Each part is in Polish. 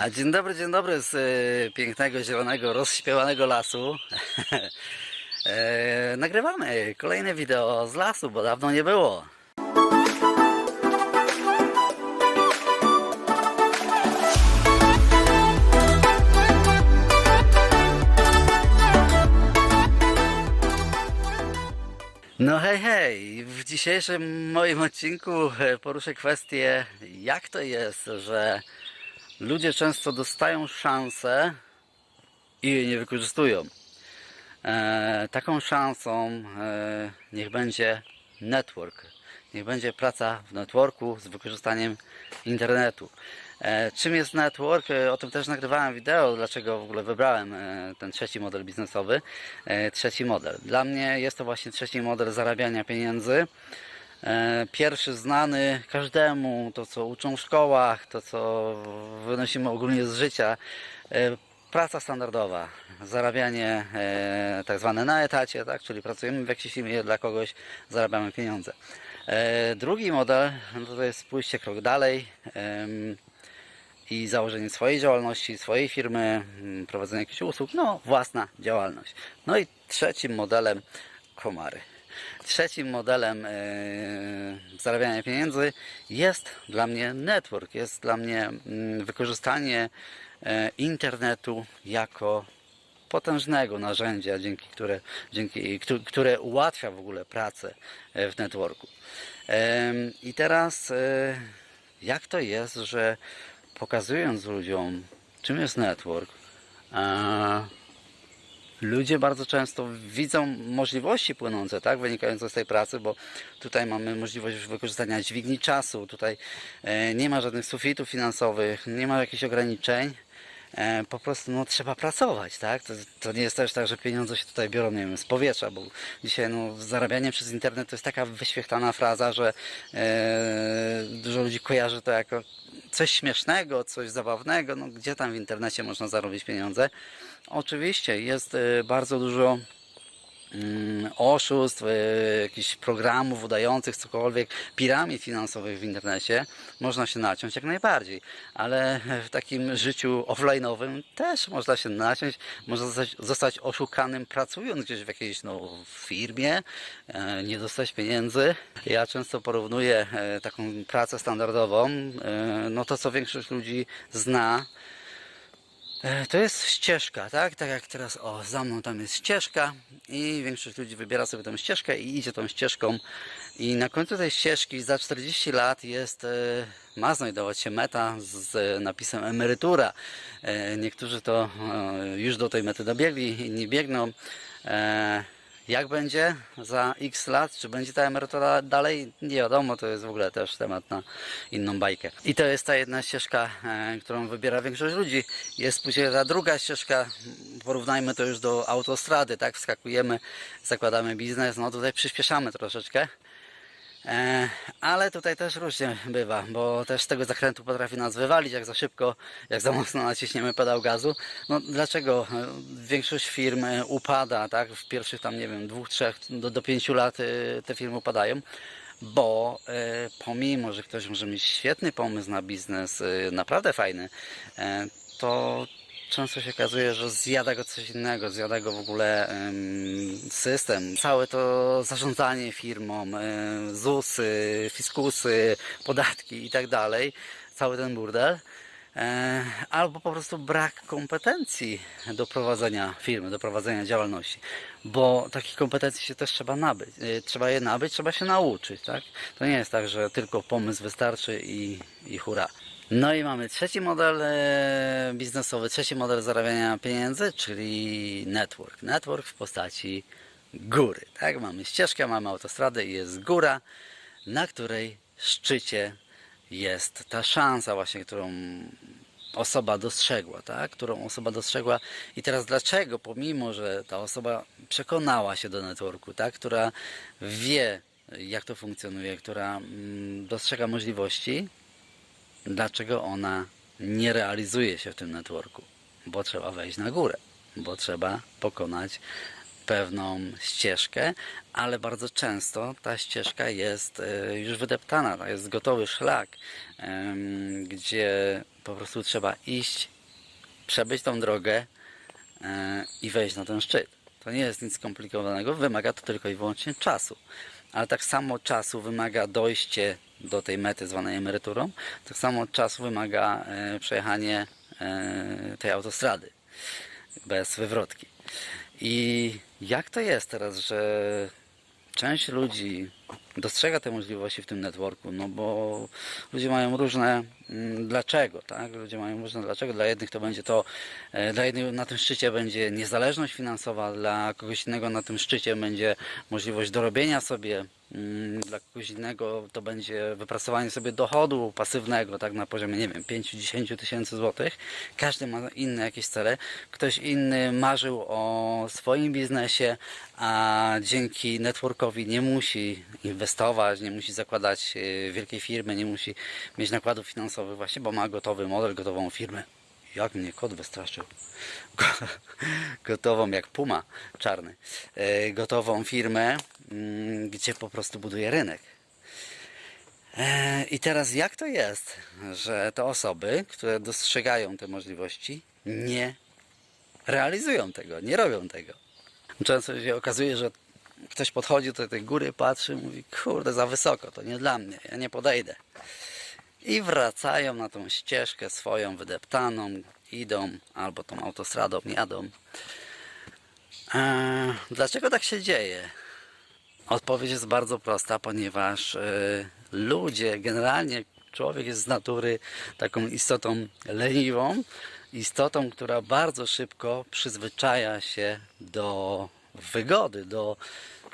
A dzień dobry, dzień dobry z e, pięknego, zielonego, rozśpiewanego lasu. e, nagrywamy kolejne wideo z lasu, bo dawno nie było. No hej, hej! W dzisiejszym moim odcinku e, poruszę kwestię, jak to jest, że ludzie często dostają szansę i jej nie wykorzystują. E, taką szansą e, niech będzie network. Niech będzie praca w networku z wykorzystaniem internetu. E, czym jest network? E, o tym też nagrywałem wideo, dlaczego w ogóle wybrałem e, ten trzeci model biznesowy. E, trzeci model. Dla mnie jest to właśnie trzeci model zarabiania pieniędzy. E, Pierwszy znany każdemu, to co uczą w szkołach, to co wynosimy ogólnie z życia. E, Praca standardowa, zarabianie e, tak zwane na etacie, tak? czyli pracujemy w jakiejś firmie dla kogoś, zarabiamy pieniądze. E, Drugi model no to jest pójście krok dalej em, i założenie swojej działalności, swojej firmy, prowadzenie jakichś usług, no własna działalność. No i trzecim modelem komary. Trzecim modelem e, zarabiania pieniędzy jest dla mnie network, jest dla mnie mm, wykorzystanie e, internetu jako potężnego narzędzia, dzięki które, dzięki, któ- które ułatwia w ogóle pracę e, w networku. I teraz jak to jest, że pokazując ludziom, czym jest network, ludzie bardzo często widzą możliwości płynące, tak, wynikające z tej pracy, bo tutaj mamy możliwość wykorzystania dźwigni czasu, tutaj e, nie ma żadnych sufitów finansowych, nie ma jakichś ograniczeń. E, po prostu no, trzeba pracować, tak? To, to nie jest też tak, że pieniądze się tutaj biorą, nie wiem, z powietrza, bo dzisiaj no, zarabianie przez internet to jest taka wyświechtana fraza, że e, dużo ludzi kojarzy to jako coś śmiesznego, coś zabawnego, no gdzie tam w internecie można zarobić pieniądze? Oczywiście jest e, bardzo dużo oszustw, e, jakichś programów udających cokolwiek, piramid finansowych w internecie można się naciąć jak najbardziej, ale w takim życiu offline'owym też można się naciąć, można zostać, zostać oszukanym pracując gdzieś w jakiejś no, firmie, e, nie dostać pieniędzy. Ja często porównuję e, taką pracę standardową, no to co większość ludzi zna, To jest ścieżka, tak? Tak jak teraz, o, za mną tam jest ścieżka i większość ludzi wybiera sobie tą ścieżkę i idzie tą ścieżką i na końcu tej ścieżki za 40 lat jest, e, ma znajdować się meta z napisem emerytura. E, Niektórzy to e, już do tej mety dobiegli, inni biegną. Jak będzie za x lat? Czy będzie ta emerytura dalej? Nie wiadomo, to jest w ogóle też temat na inną bajkę. I to jest ta jedna ścieżka, e, którą wybiera większość ludzi. Jest później ta druga ścieżka, porównajmy to już do autostrady, tak? Wskakujemy, zakładamy biznes, no tutaj przyspieszamy troszeczkę. E, Ale tutaj też różnie bywa, bo też z tego zakrętu potrafi nas wywalić, jak za szybko, jak za mocno naciśniemy pedał gazu. No dlaczego e, większość firm e, upada, tak? W pierwszych tam, nie wiem, dwóch, trzech do, do pięciu lat te firmy upadają, bo pomimo, że ktoś może mieć świetny pomysł na biznes, naprawdę fajny, to często się okazuje, że zjada go coś innego, zjada go w ogóle em, system. Całe to zarządzanie firmą, ZUSy, fiskusy, podatki i tak dalej, cały ten burdel. E, albo po prostu brak kompetencji do prowadzenia firmy, do prowadzenia działalności, bo takich kompetencji się też trzeba nabyć, e, trzeba je nabyć, trzeba się nauczyć, tak? To nie jest tak, że tylko pomysł wystarczy i, i hura. No i mamy trzeci model e, biznesowy, trzeci model zarabiania pieniędzy, czyli network. Network w postaci góry, tak? Mamy ścieżkę, mamy autostradę i jest góra, na której szczycie jest ta szansa właśnie, którą osoba dostrzegła, tak? którą osoba dostrzegła i teraz dlaczego, pomimo, że ta osoba przekonała się do networku, tak? która wie, jak to funkcjonuje, która mm, dostrzega możliwości, dlaczego ona nie realizuje się w tym networku? Bo trzeba wejść na górę, bo trzeba pokonać pewną ścieżkę, ale bardzo często ta ścieżka jest e, już wydeptana, jest gotowy szlak, gdzie Po prostu trzeba iść, przebyć tą drogę e, i wejść na ten szczyt. To nie jest nic skomplikowanego, wymaga to tylko i wyłącznie czasu. Ale tak samo czasu wymaga dojście do tej mety zwanej emeryturą, tak samo czasu wymaga e, przejechanie e, tej autostrady bez wywrotki. I jak to jest teraz, że część ludzi dostrzega te możliwości w tym networku, no bo ludzie mają różne mm, dlaczego, tak? Ludzie mają różne dlaczego. Dla jednych to będzie to, e, dla jednych na tym szczycie będzie niezależność finansowa, dla kogoś innego na tym szczycie będzie możliwość dorobienia sobie, mm, dla kogoś innego to będzie wypracowanie sobie dochodu pasywnego, tak na poziomie, nie wiem, 5-10 tysięcy złotych. Każdy ma inne jakieś cele. Ktoś inny marzył o swoim biznesie, a dzięki networkowi nie musi inwestować, nie musi zakładać e, wielkiej firmy, nie musi mieć nakładów finansowych właśnie, bo ma gotowy model, gotową firmę. Jak mnie kot wystraszył. Gotową jak puma czarny. E, Gotową firmę, mm, gdzie po prostu buduje rynek. E, I teraz jak to jest, że te osoby, które dostrzegają te możliwości, nie realizują tego, nie robią tego. Często się okazuje, że ktoś podchodzi do tej góry, patrzy, mówi, kurde, za wysoko, to nie dla mnie, ja nie podejdę. I wracają na tą ścieżkę swoją wydeptaną, idą albo tą autostradą jadą. Eee, dlaczego tak się dzieje? Odpowiedź jest bardzo prosta, ponieważ e, ludzie, generalnie człowiek jest z natury taką istotą leniwą, istotą, która bardzo szybko przyzwyczaja się do wygody, do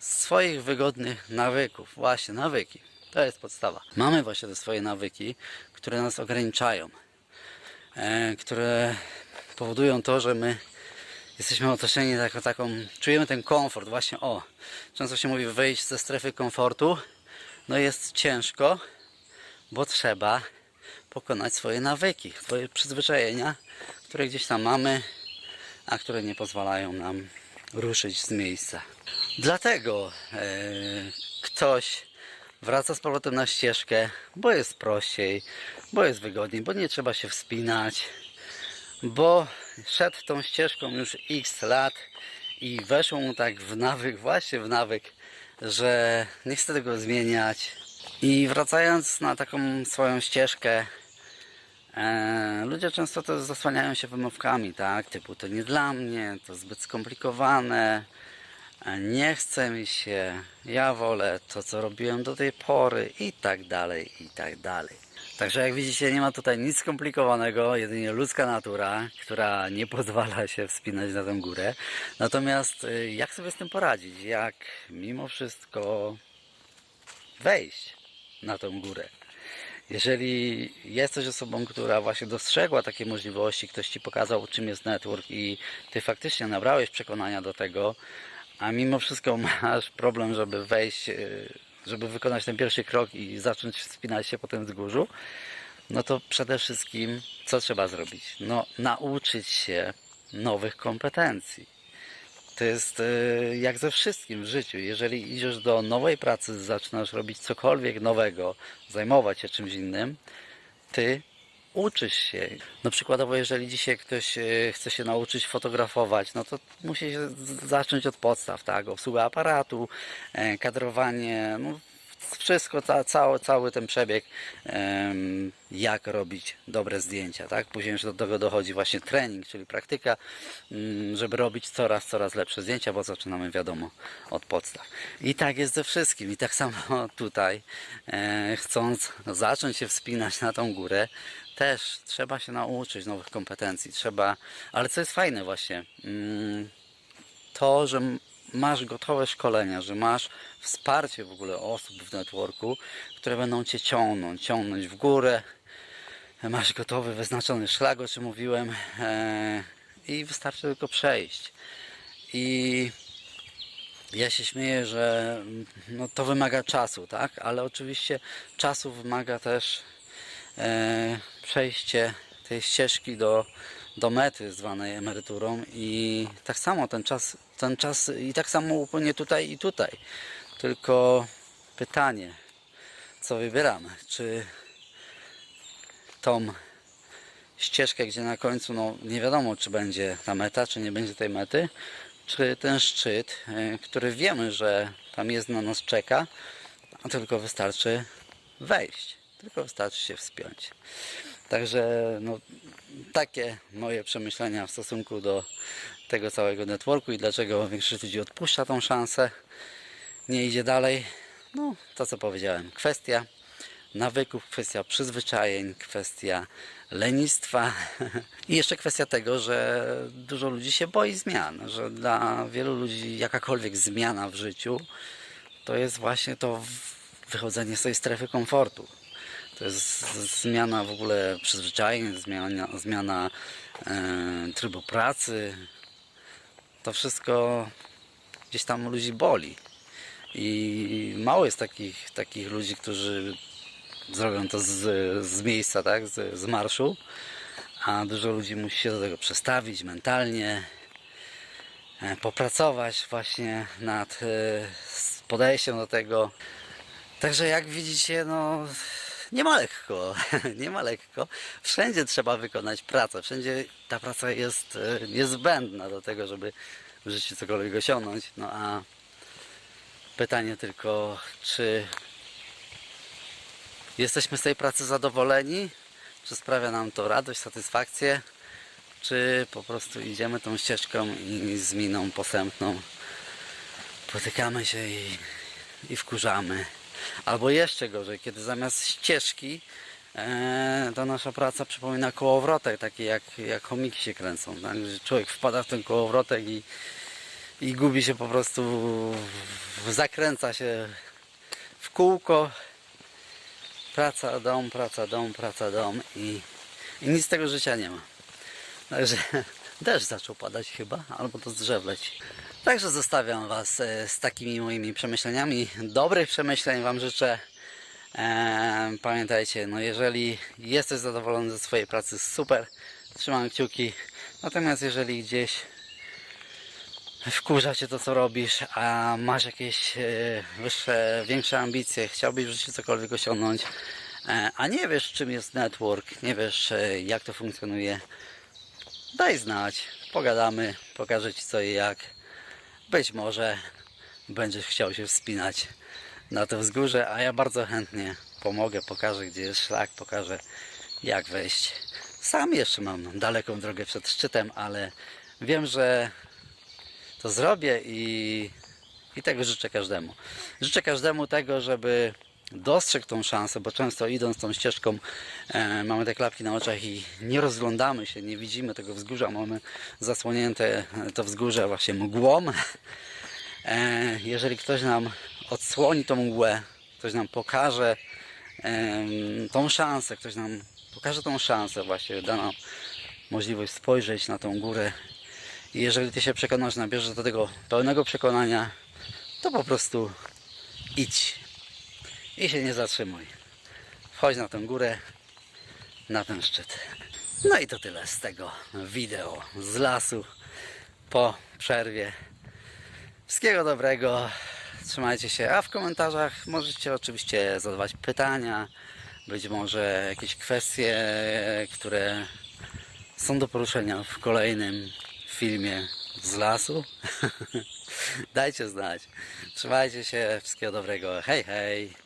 swoich wygodnych nawyków. Właśnie, nawyki. To jest podstawa. Mamy właśnie te swoje nawyki, które nas ograniczają, e, które powodują to, że my jesteśmy otoczeni taką, taką, czujemy ten komfort, właśnie o, często się mówi wyjść ze strefy komfortu, no jest ciężko, bo trzeba pokonać swoje nawyki, swoje przyzwyczajenia, które gdzieś tam mamy, a które nie pozwalają nam ruszyć z miejsca. Dlatego e, ktoś wraca z powrotem na ścieżkę, bo jest prościej, bo jest wygodniej, bo nie trzeba się wspinać, bo szedł tą ścieżką już x lat i weszło mu tak w nawyk, właśnie w nawyk, że nie chce tego zmieniać. I wracając na taką swoją ścieżkę, e, ludzie często to zasłaniają się wymówkami, tak? Typu to nie dla mnie, to zbyt skomplikowane, nie chce mi się, ja wolę to, co robiłem do tej pory i tak dalej, i tak dalej. Także jak widzicie, nie ma tutaj nic skomplikowanego, jedynie ludzka natura, która nie pozwala się wspinać na tę górę. Natomiast y, jak sobie z tym poradzić? Jak mimo wszystko wejść na tę górę? Jeżeli jesteś osobą, która właśnie dostrzegła takie możliwości, ktoś ci pokazał, czym jest network i ty faktycznie nabrałeś przekonania do tego, a mimo wszystko masz problem, żeby wejść, y, żeby wykonać ten pierwszy krok i zacząć wspinać się po tym wzgórzu, no to przede wszystkim co trzeba zrobić? No, nauczyć się nowych kompetencji. To jest y, jak ze wszystkim w życiu. Jeżeli idziesz do nowej pracy, zaczynasz robić cokolwiek nowego, zajmować się czymś innym, ty uczysz się. No przykładowo, jeżeli dzisiaj ktoś e, chce się nauczyć fotografować, no to musi się zacząć od podstaw, tak? Obsługa aparatu, e, kadrowanie, no wszystko, ca, cały, cały ten przebieg, jak robić dobre zdjęcia, tak? Później już do tego dochodzi właśnie trening, czyli praktyka, mm, żeby robić coraz, coraz lepsze zdjęcia, bo zaczynamy wiadomo od podstaw. I tak jest ze wszystkim. I tak samo tutaj, e, chcąc zacząć się wspinać na tą górę, też trzeba się nauczyć nowych kompetencji. Trzeba, ale co jest fajne właśnie, mm, to, że masz gotowe szkolenia, że masz wsparcie w ogóle osób w networku, które będą cię ciągnąć, ciągnąć w górę. Masz gotowy, wyznaczony szlak, o czym mówiłem, e, i wystarczy tylko przejść. I ja się śmieję, że mm, no, to wymaga czasu, tak? Ale oczywiście czasu wymaga też e, przejście tej ścieżki do, do mety zwanej emeryturą i tak samo ten czas, ten czas i tak samo upłynie tutaj i tutaj. Tylko pytanie, co wybieramy? Czy tą ścieżkę, gdzie na końcu no, nie wiadomo, czy będzie ta meta, czy nie będzie tej mety, czy ten szczyt, e, który wiemy, że tam jest na nas czeka, a tylko wystarczy wejść, tylko wystarczy się wspiąć. Także no, takie moje przemyślenia w stosunku do tego całego networku i dlaczego większość ludzi odpuszcza tą szansę, nie idzie dalej. No, to co powiedziałem, kwestia nawyków, kwestia przyzwyczajeń, kwestia lenistwa i jeszcze kwestia tego, że dużo ludzi się boi zmian, że dla wielu ludzi jakakolwiek zmiana w życiu to jest właśnie to wychodzenie z tej strefy komfortu. To jest zmiana w ogóle przyzwyczajeń, zmiana, zmiana e, trybu pracy. To wszystko gdzieś tam ludzi boli. I mało jest takich, takich ludzi, którzy zrobią to z, z miejsca, tak? z, z marszu, a dużo ludzi musi się do tego przestawić mentalnie, e, popracować właśnie nad e, podejściem do tego. Także jak widzicie, no nie ma lekko, nie ma lekko. Wszędzie trzeba wykonać pracę, wszędzie ta praca jest e, niezbędna do tego, żeby w życiu cokolwiek osiągnąć. No a pytanie tylko, czy jesteśmy z tej pracy zadowoleni? Czy sprawia nam to radość, satysfakcję? Czy po prostu idziemy tą ścieżką i z miną posępną potykamy się i, i wkurzamy? Albo jeszcze gorzej, kiedy zamiast ścieżki e, to nasza praca przypomina kołowrotek, taki jak, jak chomiki się kręcą. Tak? Że człowiek wpada w ten kołowrotek i, i gubi się po prostu, zakręca się w kółko. Praca, dom, praca, dom, praca, dom i, i nic z tego życia nie ma. Także deszcz zaczął padać chyba, albo to z drzew leci. Także zostawiam Was e, z takimi moimi przemyśleniami. Dobrych przemyśleń Wam życzę. E, pamiętajcie, no jeżeli jesteś zadowolony ze swojej pracy, super, trzymam kciuki. Natomiast jeżeli gdzieś wkurza cię to, co robisz, a masz jakieś e, wyższe, większe ambicje, chciałbyś w życiu cokolwiek osiągnąć, a nie wiesz, czym jest network, nie wiesz, jak to funkcjonuje, daj znać, pogadamy, pokażę ci co i jak. Być może będziesz chciał się wspinać na to wzgórze, a ja bardzo chętnie pomogę, pokażę, gdzie jest szlak, pokażę, jak wejść. Sam jeszcze mam daleką drogę przed szczytem, ale wiem, że to zrobię i, i tego życzę każdemu. Życzę każdemu tego, żeby dostrzegł tą szansę, bo często idąc tą ścieżką e, mamy te klapki na oczach i nie rozglądamy się, nie widzimy tego wzgórza, mamy zasłonięte to wzgórze właśnie mgłą. E, jeżeli ktoś nam odsłoni tą mgłę, ktoś nam pokaże em, tą szansę, ktoś nam pokaże tą szansę, właśnie da nam możliwość spojrzeć na tą górę. I jeżeli ty się przekonasz, nabierzesz do tego pełnego przekonania, to po prostu idź i się nie zatrzymuj. Wchodź na tę górę, na ten szczyt. No i to tyle z tego wideo z lasu po przerwie. Wszystkiego dobrego, trzymajcie się, a w komentarzach możecie oczywiście zadawać pytania, być może jakieś kwestie, które są do poruszenia w kolejnym filmie z lasu. Dajcie znać. Trzymajcie się, wszystkiego dobrego. Hej, hej.